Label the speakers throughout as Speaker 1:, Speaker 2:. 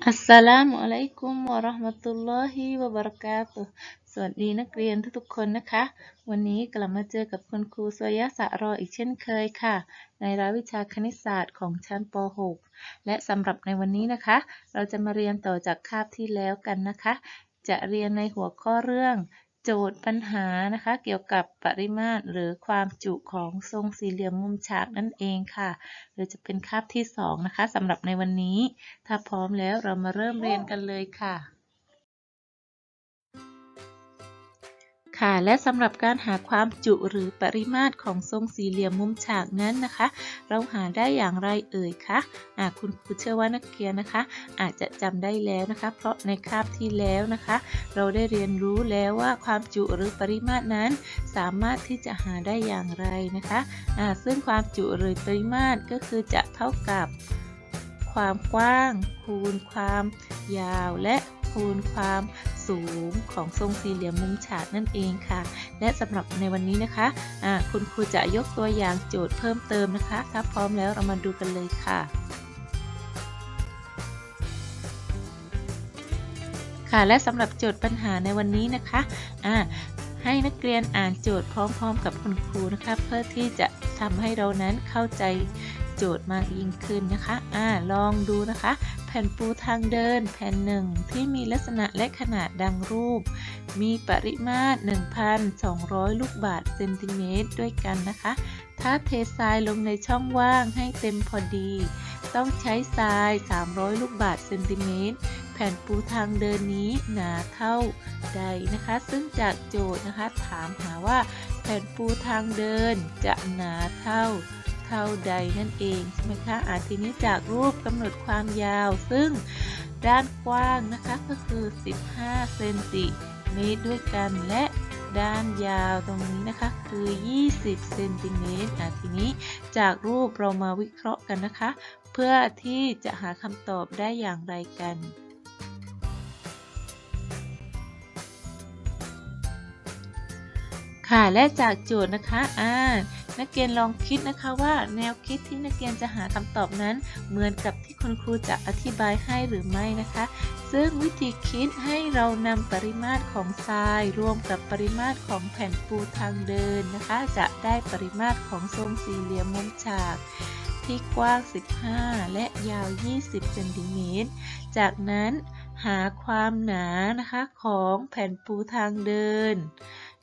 Speaker 1: Assalamualaikum warahmatullahi wabarakatuh สวัสดีนักเรียนทุกๆคนนะคะ วันนี้กลับมาเจอกับคุณครูสวยะสะรออีกเช่นเคยค่ะ ในรายวิชาคณิตศาสตร์ของชั้นป .6 และสำหรับในวันนี้นะคะ เราจะมาเรียนต่อจากคาบที่แล้วกันนะคะ จะเรียนในหัวข้อเรื่อง จทย์ปัญหานะคะ เกี่ยวกับปริมาตรหรือความจุของทรงสี่เหลี่ยมมุมฉากนั่นเองค่ะหรือจะเป็นคาบที่สองนะคะสำหรับในวันนี้ ถ้าพร้อมแล้วเรามาเริ่มเรียนกันเลยค่ะ ค่ะ และสำหรับการหาความจุหรือปริมาตรของทรงสี่เหลี่ยมมุมฉากนั้นนะคะ เราหาได้อย่างไรเอ่ยคะะคุณครูเชื่อว่านักเรียนนะคะ อาจจะจำได้แล้วนะคะ เพราะในคาบที่แล้วนะคะ เราได้เรียนรู้แล้วว่าความจุหรือปริมาตรนั้น สามารถที่จะหาได้อย่างไรนะคะะซึ่งความจุหรือปริมาตรก็คือจะเท่ากับความกว้าง คูณความยาวและคูณความ สูงของทรงสี่เหลี่ยมมุมฉากนั่นเองค่ะ และสำหรับในวันนี้นะคะะคุณครูจะยกตัวอย่างโจทย์เพิ่มเติมนะคะถ้าพร้อมแล้วเรามาดูกันเลยค่ะค่ะและสำหรับโจทย์ปัญหาในวันนี้นะคะะให้นักเรียนอ่านโจทย์พร้อม ๆ กับคุณครูนะคะเพื่อที่จะทำให้เรานั้นเข้าใจโจทย์มากยิ่งขึ้นนะคะอ่าลองดูนะคะ แผ่นปูทางเดิน แผ่นหนึ่งที่มีลักษณะและขนาดดังรูป มีปริมาตร 1,200 ลูกบาศก์เซนติเมตรด้วยกันนะคะ ถ้าเททรายลงในช่องว่างให้เต็มพอดี ต้องใช้ทราย 300 ลูกบาศก์เซนติเมตรแผ่นปูทางเดินนี้หนาเท่าใดนะคะ ซึ่งจากโจทย์นะคะถามหาว่าแผ่นปูทางเดินจะหนาเท่า เท่าใดนั่นเองใช่ไหมคะอาทีนี้จากรูปกำหนดความยาว ซึ่งด้านกว้างนะคะก็คือ 15 เซนติเมตรด้วยกันและด้านยาวตรงนี้นะคะคือ 20 เซนติเมตรอาทีนี้จากรูปเรามาวิเคราะห์กันนะคะ เพื่อที่จะหาคำตอบได้อย่างไรกันค่ะและจากโจทย์นะคะอ่า นักเรียนลองคิดนะคะว่าแนวคิดที่นักเรียนจะหาคำตอบนั้น เหมือนกับที่คุณครูจะอธิบายให้หรือไม่นะคะ ซึ่งวิธีคิดให้เรานำปริมาตรของทราย รวมกับปริมาตรของแผ่นปูทางเดินนะคะ จะได้ปริมาตรของทรงสี่เหลี่ยมมุมฉากที่กว้าง 15 และยาว 20 เซนติเมตร จากนั้นหาความหนานะคะของแผ่นปูทางเดิน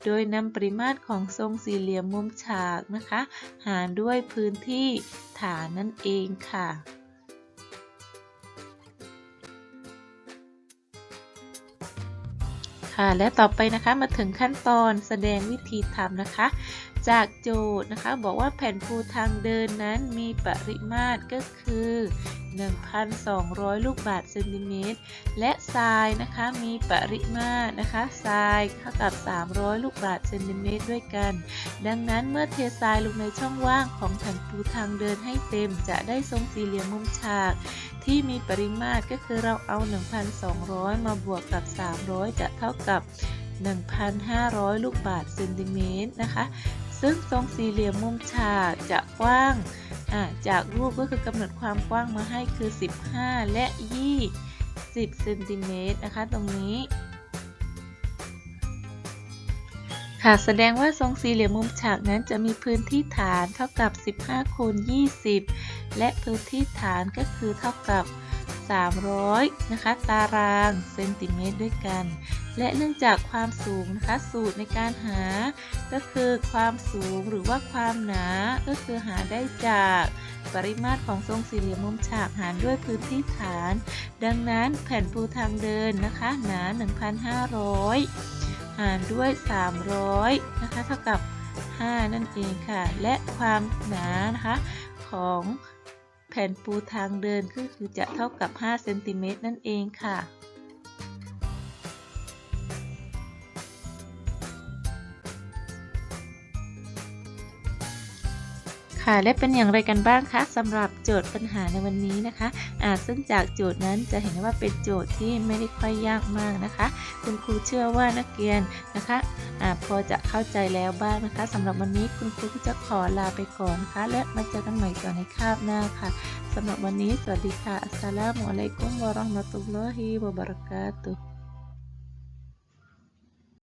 Speaker 1: โดยนำปริมาตรของทรงสี่เหลี่ยมมุมฉากนะคะ หารด้วยพื้นที่ฐานนั่นเองค่ะค่ะและต่อไปนะคะมาถึงขั้นตอนแสดงวิธีทำนะคะ จากโจทย์นะคะบอกว่าแผ่นปูทางเดินนั้นมีปริมาตรก็คือ 1,200 ลูกบาศก์เซนติเมตร และทรายนะคะมีปริมาตรนะคะทรายเท่ากับ 300 ลูกบาศก์เซนติเมตรด้วยกัน ดังนั้นเมื่อเททรายลงในช่องว่างของแผ่นปูทางเดินให้เต็ม จะได้ทรงสี่เหลี่ยมมุมฉาก ที่มีปริมาตรก็คือเราเอา 1,200 มาบวกกับ 300 จะเท่ากับ1,500 ลูกบาศก์เซนติเมตรนะคะ ซึ่งทรงสี่เหลี่ยมมุมฉากจะกว้างจากรูปก็คือกำหนดความกว้างมาให้คือ 15 และ 20เซนติเมตรนะคะตรงนี้ค่ะแสดงว่าทรงสี่เหลี่ยมมุมฉากนั้นจะมีพื้นที่ฐานเท่ากับ 15คูณ20 และพื้นที่ฐานก็คือเท่ากับ 300 นะคะ ตารางเซนติเมตรด้วยกัน และเนื่องจากความสูงนะคะ สูตรในการหา ก็คือความสูงหรือว่าความหนา ก็คือหาได้จากปริมาตรของทรงสี่เหลี่ยมมุมฉากหารด้วยพื้นที่ฐาน ดังนั้นแผ่นปูทางเดินนะคะ หนา 1,500 หารด้วย 300 นะคะ เท่ากับ 5 นั่นเองค่ะ และความหนานะคะของแผ่นปูทางเดินก็คือจะเท่ากับ 5 เซนติเมตรนั่นเองค่ะ ค่ะ และเป็นอย่างไรกันบ้างคะสำหรับโจทย์ปัญหาในวันนี้นะคะอ่าซึ่งจากโจทย์นั้นจะเห็นว่าเป็นโจทย์ที่ไม่ได้ค่อยยากมากนะคะ คุณครูเชื่อว่านักเรียนนะคะอาพอจะเข้าใจแล้วบ้างนะคะสำหรับวันนี้คุณครูจะขอลาไปก่อนนะคะและมาเจอกันใหม่ต่อในคาบหน้าค่ะสำหรับวันนี้สวัสดีค่ะอัสสลามุอะลัยกุมวะเราะห์มะตุลลอฮิวะบะเราะกาตุฮ์